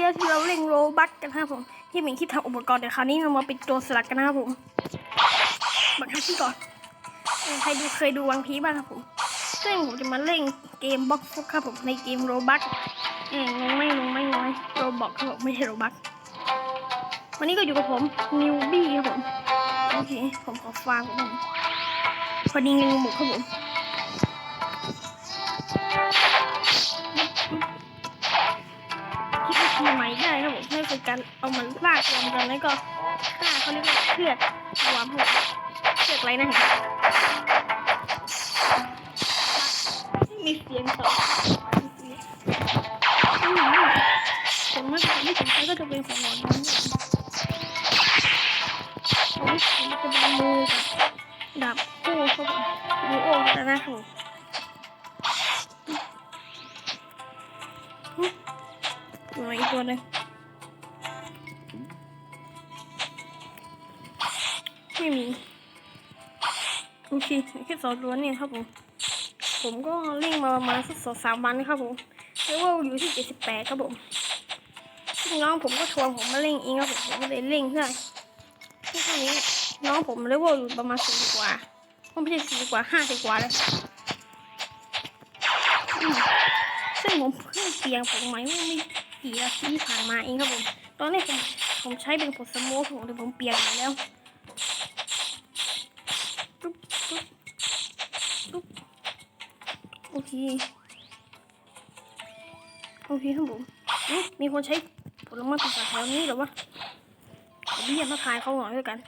ที่แล้วที่เราเล่นโรบัคกันนะครับผม ที่เหมือนคิทำอุปกรณ์แต่คราวนี้เรามาเป็นตัวสลัดกันนะครับผมบังคับที่ก่อนใครดูเคยดูวังพีบ้างครับผมซึ่งผมจะมาเล่นเกมบล็อกฟุกครับผมในเกมโรบัคเองงไม่งงไม่น้อยโรบอกครับผมไม่ใช่โรบัควันนี้ก็อยู่กับผมนิวบี้ครับผมโอเคผมขอฟังผมพอดีเงินหมดครับผม ครับผมให้เป็นการเอามันลากรวมกันแล้วก็ฆ่าเขาเรียกว่าเชือดรวมผมเชือดไรนะเห็นมีเสียงต่อมผมไม่ผมไม่สนใจก็จะเป็นของหมอนนั้นผมไม่สนใจะเป็นมือกับดาบคู่ครับดูโอ้แต่นะครับผมตัวอีกตัวหนึง โอเคแค่สองตัวเนี่ยครับผม ผมก็เล่งมาประมาณสักสองสามวันนะครับผมแล้วว่าอยู่ที่เจ็ดสิบแปดครับผมน้องผมก็ชวนผมมาเล่งเองครับผมผมก็เลยเล่งเพื่อที่ตรงนี้น้องผมเลเวลอยู่ประมาณสี่กว่าไม่ใช่สี่กว่าห้าสิบกว่าแล้วอืมซึ่งผมเพิ่งเปลี่ยนผมไหมว่าไม่กี่นาทีที่ผ่านมาเองครับผม ตอนแรกผมผมใช้เป็นผลสโมกผมแต่ผมเปลี่ยนมาแล้ว โอเคครับผมมีคนใช้ผลไม้ปีศาแถวนี้หรอวะผมเรียกมาทายเขาหน่อยด้วยกัน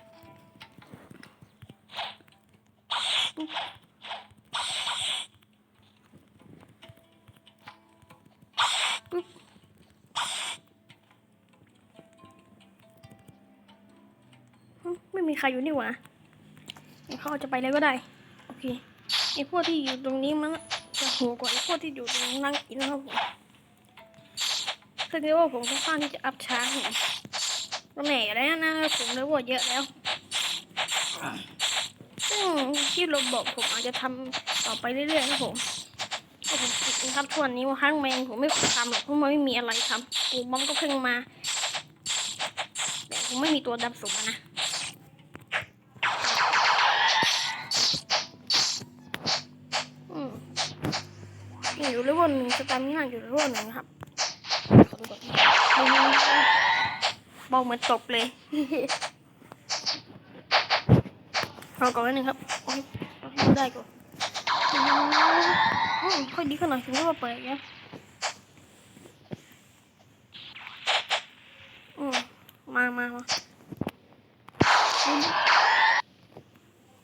ปุ๊บไม่มีใครอยู่นี่หว่าเขาอาจจะไปแล้วก็ได้ โอเคไอพวกที่อยู่ตรงนี้มัน หัวกว่าไอพวกที่อยู่ตรงนั่งกินนะครับผมซึ่งเรียกว่าผมค่อนข้างที่จะอัพช้าผมก็แหน่แล้วนะผมเลยว่าเยอะแล้ว ซึ่งที่เราบอกผมอาจจะทำต่อไปเรื่อยๆนะผมเพราะผมติดนะครับทวนนี้ว่าห้างแมงผมไม่ทำหรอกเพราะมันไม่มีอะไรทำปูบอมก็เพิ่งมา แต่ผมไม่มีตัวดำสูงนะ เลเวลหนึ่งสตามิน่าอยู่เลเวลหนึ่งครับบอกเหมือนตบเลยรอก่อนนิดนึงครับโอ้ยได้ก่อนค่อยดีขึ้นหน่อยถึงจะมาเปิดเนี่ยมามามา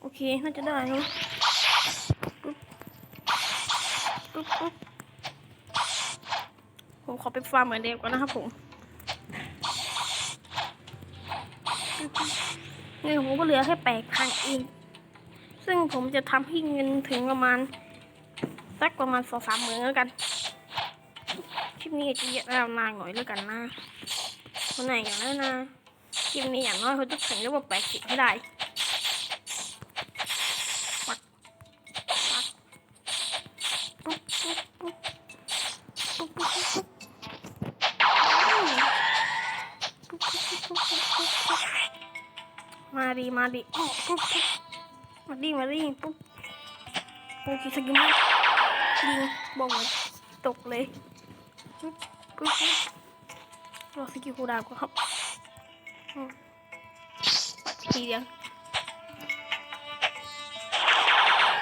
โอเค น่าจะได้เนอะปุ๊บปุ๊บ ผมขอไปฟาร์มเหมือนเดิมก่อนนะครับผมเงินผมก็เหลือแค่แปดพันเองซึ่งผมจะทำให้เงินถึงประมาณสักประมาณสองสามหมื่นแล้วกันคลิปนี้จะเยอะแล้วนานหน่อยแล้วกันนะคนไหนอย่างนั้นนะคลิปนี้อย่างน้อยเขาต้องถึงเรียกว่าแปดสิบให้ได้ ดีมาดีปุ๊บปุ๊บปุ๊บมาดีมาดีปุ๊บโอเคสกิลมายิบอลตกเลยปุ๊บปุ๊บรอสกิลคูดาวก่อนครับทีเดียว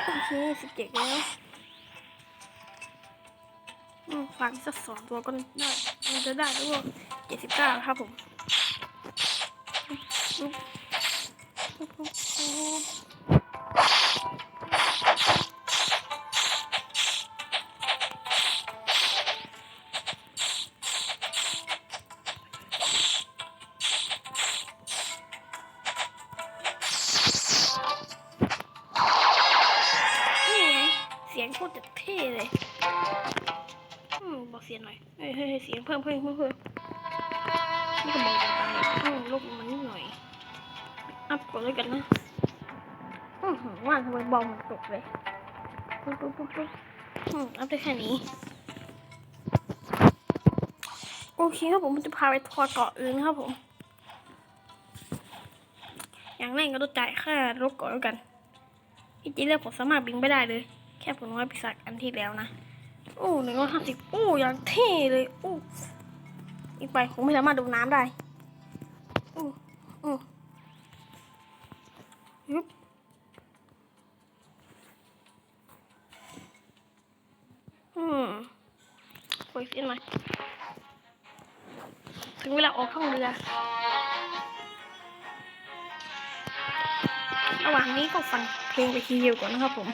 โอเคสิบเจ็ดแล้วอืมฝากอีกสักสองตัวก็ได้มันจะได้ด้วยเจ็ดสิบเก้าครับผม เสียงโคตรจะเท่เลยอืมบอกเสียงหน่อย เฮ้ยเฮ้ยเสียงเพิ่มเพิ่มเพิ่มเพิ่มนี่ก็มองกันไปอืมลบมันนิดหน่อย อัพก่อนเลยกันนะอืมว่าทำไมบอลมันตกเลยปุ๊บปุ๊บปุ๊บปุ๊บอืมอัพได้แค่นี้ โอเคครับผมจะพาไปทัวร์เกาะอื่นครับผม อย่างแรกก็ต้องจ่ายค่ารถก่อนแล้วกันจริงๆแล้วผมสามารถบินไม่ได้เลย แค่ผมว่าปีศาจอันที่แล้วนะโอ้หนึ่งร้อยห้าสิบโอ้อย่างเท่เลยโอ้อีกไปผมไม่สามารถดูน้ำได้โอ้โอ้ อืมโอ้ยเส้นไหมถึงเวลาออกข้างเรือระหว่างนี้ก็ฟังเพลงไปทีเดียวก่อนนะครับผม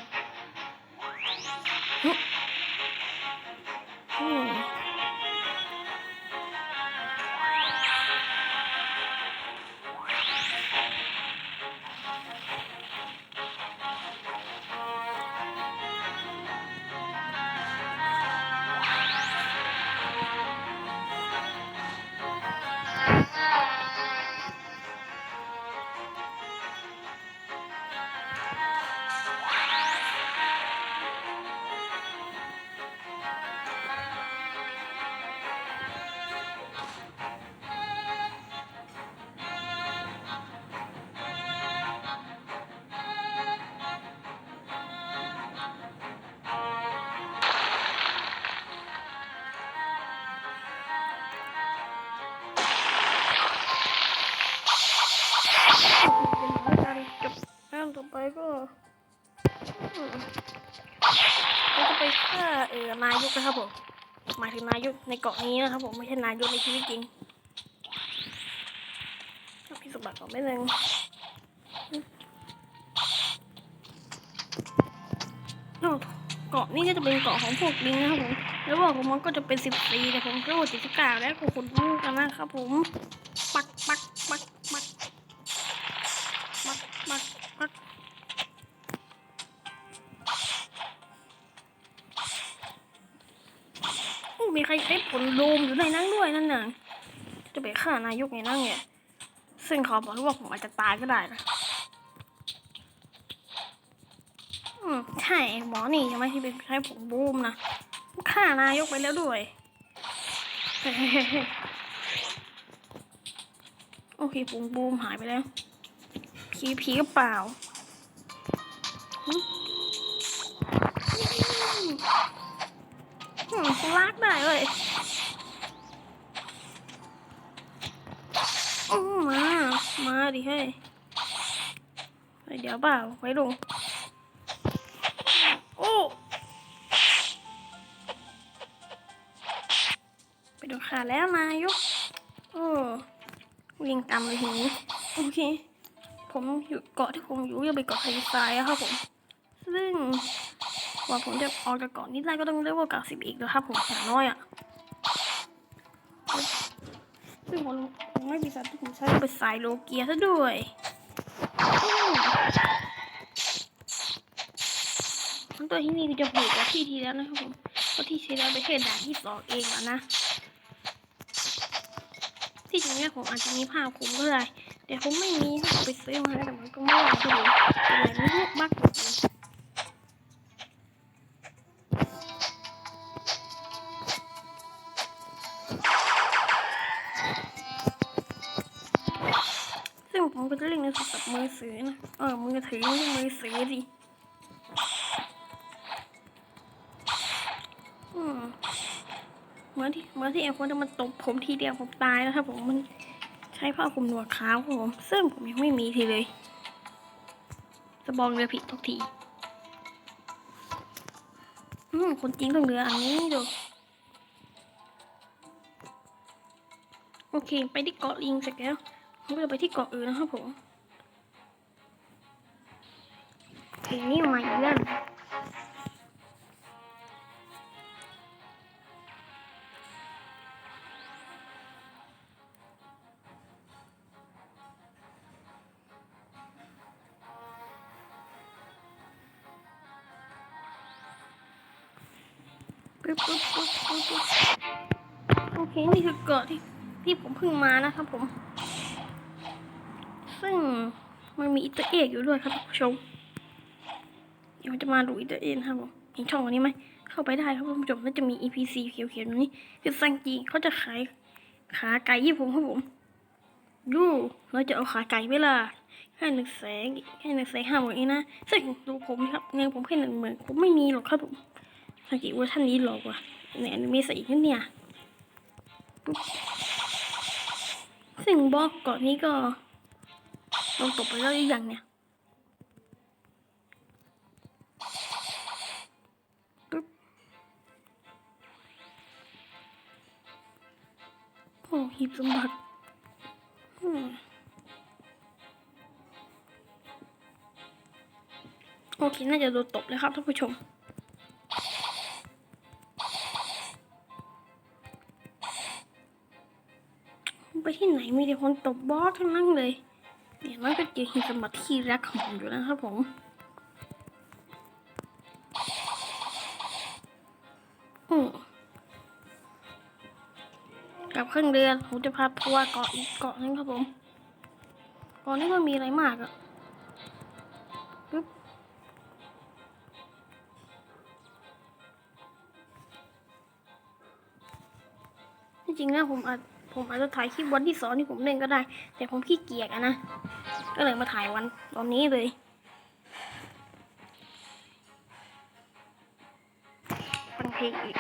ต่อไปก็เราจะไปฆ่าเออนายกนะครับผมหมายถึงนายกในเกาะนี้นะครับผมไม่ใช่นายกในชีวิตจริงพี่สมบัติก่อนไม่นึงเกาะนี้ก็จะเป็นเกาะของพวกลิงนะครับผม แล้วบอกของมันก็จะเป็นสิบปีแต่ผมก็ว่าสิบเก้าแล้วของคนรู้กันนะครับผม ฆ่านายกไงนั่งเนี่ยซึ่งขอบอกว่าผมอาจจะตายก็ได้นะอืมใช่หมอนี่ใช่ไหมที่เป็นใช้ผงบูมนะฆ่านายกไปแล้วด้วยโอเคผงบูมหายไปแล้วผีผีก็เปล่าหึอืมลากได้เลย มา มาดิเฮ้ยเฮ้ยเดี๋ยวเปล่าไว้ลง โอ้ ไปดูขาแล้วนายกโอ้วิ่งตามเลยทีนี้โอเค ผมอยู่เกาะที่ผมอยู่ยังเป็นเกาะไฮทรายอะครับผม ซึ่งกว่าผมจะออกจากเกาะนี้ได้ก็ต้องเรียกว่าเกาะสิบอีกนะครับผมอย่างน้อยอะซึ่งผม ผมไม่มีสัตว์ที่ผมใช้เป็นสายโลเกียซะด้วยทั้งตัวที่นี่คือจะผูกกับที่ทีแล้วนะครับผมเพราะที่ทีแล้วเป็นแค่ด่านที่สองเองอะนะ ที่จริงเนี่ยผมอาจจะมีผ้าคลุมก็ได้ แต่ผมไม่มีผมไปซื้อมาแล้วแต่มันก็ไม่ได้คือเป็นอะไรไม่รู้บัก ผมก็จะเล่นในโทรศัพท์มือถือนะเออมือถือไม่ใช่มือถือดิเหมือนที่เหมือนที่ไอ้คนที่มันตบผมทีเดียวผมตายแล้วครับผมมันใช้ผ้าคลุมหนวดขาวครับผม ซึ่งผมยังไม่มีทีเลยจะบอกเรือผิดทุกทีอืมคนจริงต้องเรืออันนี้ดูโอเค ไปที่เกาะลิงเสร็จแล้ว ผมก็จะไปที่เกาะอื่นนะครับผมทีนี้มาอีกแล้วปึ๊บปึ๊บปึ๊บปึ๊บปึ๊บโอเค นี่คือเกาะที่ที่ผมเพิ่งมานะครับผม ซึ่งมันมีอิตาเอกอยู่ด้วยครับท่านผู้ชม เดี๋ยวจะมาดูอิตาเอกนะครับผมเห็นช่องอันนี้ไหมเข้าไปได้ครับท่านผู้ชมแล้วจะมี EPC เขียวๆตรงนี้ คือซังจีเขาจะขายขาไก่ยี่ผมครับผมยูเราจะเอาขาไก่เวลาแค่หนึ่งแสนแค่หนึ่งแสนห้าหมื่นเองนะซึ่งดูผมครับเงินผมแค่หนึ่งหมื่นผมไม่มีหรอกครับผมสังเกตว่าท่านนี้หลอกว่ะในอนิเมะใส่อีกนั่นเนี่ยซึ่งบล็อกเกาะนี้ก็ ลงตกไปแล้วยังเนี่ยปุ๊บโอ้หีบสมบัติอืมโอเค น่าจะโดนตบเลยครับท่านผู้ชมไปที่ไหนมีแต่คนตบบอสทั้งนั้นเลย เดี๋ยวมันก็เจอหินสมบัติที่รักของผมอยู่นะครับผมกลับเครื่องเรือผมจะพาทัวร์เกาะอีกเกาะนึงครับผมเกาะนี้ก็มีอะไรมากอะจริงแล้วผมอาจผมอาจจะถ่ายคลิปวันที่สองที่ผมเล่นก็ได้ แต่ผมขี้เกียจอะนะ ก็เลยมาถ่ายวันตอนนี้เลยฟังเพลงอีก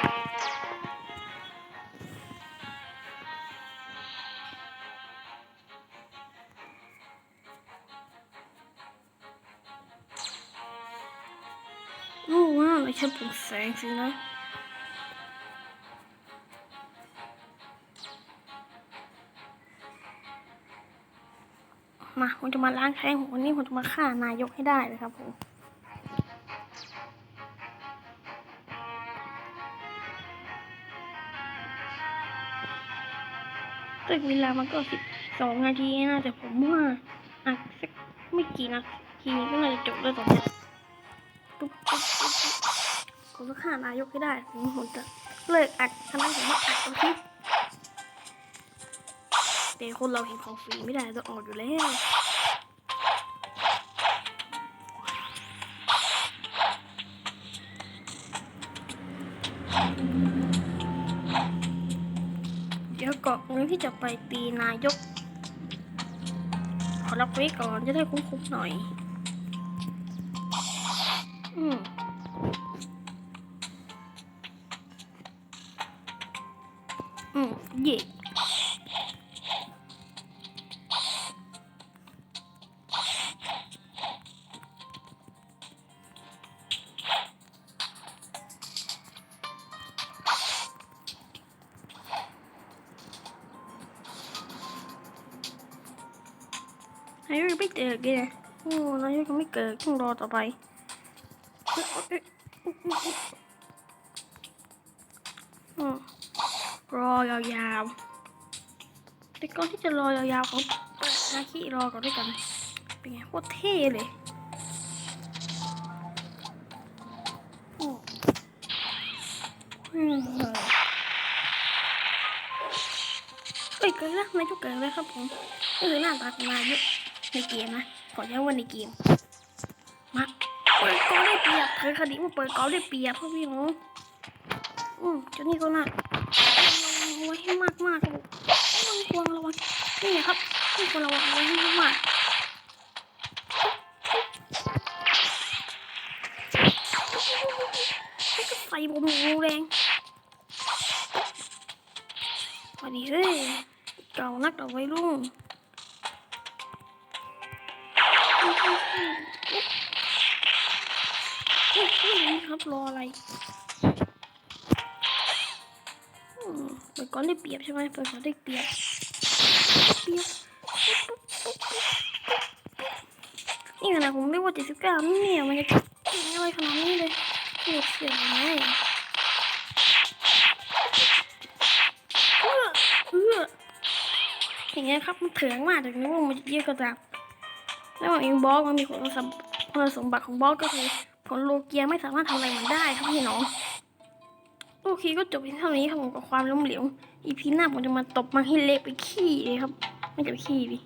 โอ้ว้าวไม่ใช่ปุ่มแสงสินะ มาผมจะมาล้างแค้นผมวันนี้ผมจะมาฆ่านายกให้ได้เลยครับผมแต่เวลามันก็สิบสองนาทีนะแต่ผมว่าอะสักไม่กี่นาทีก็เลยจะจบแล้วตอนนี้ยปุ๊บปุ๊บปุ๊บผมจะฆ่านายกให้ได้ผมผมจะเลิกอัดทำไมผมไม่อัดตรงที่ แต่คนเราเห็นของฟรีไม่ได้จะออกอยู่แล้วเดี๋ยวเกาะเงินที่จะไปตีนายก ขอรับไว้ก่อนจะได้คุ้มๆหน่อยายกยังไม่เกิดเลยโอ้นายกยังไม่เกิดต้องรอต่อไปเอ้ยเอ้ยอืมรอยาวๆแต่ก่อนที่จะรอยาวๆเปิดนาคีรอก่อนด้วยกัน เป็นไงโคตรเท่เลยโอ้อืมเอ้ยเกิดแล้วนายกเกิดแล้วครับผมนี่คือหน้าตาของนายก ในเกมนะขอย้ว่าในเกม มาเปิดกอได้เปรียบเธอคดีมาเปิดกอได้เปรียบพ่อพี่น้องอืมเจ้านี่ก็น่าระวังไว้ให้มากมากๆครับผมระวังระวังนี่ไงครับนี่ควรระวังไว้ให้มากๆนี่ก็ใส่ผมงูแรงพอดีเฮ้ยเก่านักเอาไว้รุ่ง ครับ รออะไรเปิดก่อนได้เปรียบใช่ไหมเปิดก่อนได้เปรียบเปรียบนี่ขนาดผมไม่ว่าเจ็ดสิบเก้านี่เนี่ยมันจะเก่งอะไรขนาดนี้เลยโคตรเสียงเลยเออเอออย่างเงี้ยครับมันเถื่อนมากถึงนึกว่ามันจะเยอะกระดับแล้วเองบล็อกมันมีคุณสมคุณสมบัติของบล็อกก็คือ ผลโลเกียไม่สามารถทำอะไรมันได้ครับพี่น้อง โอเคก็จบเพียงเท่านี้ครับผมกับความล้มเหลวอีพีหน้าผมจะมาตบมันให้เละไปขี้เลยครับ ไม่จะขี้ดิ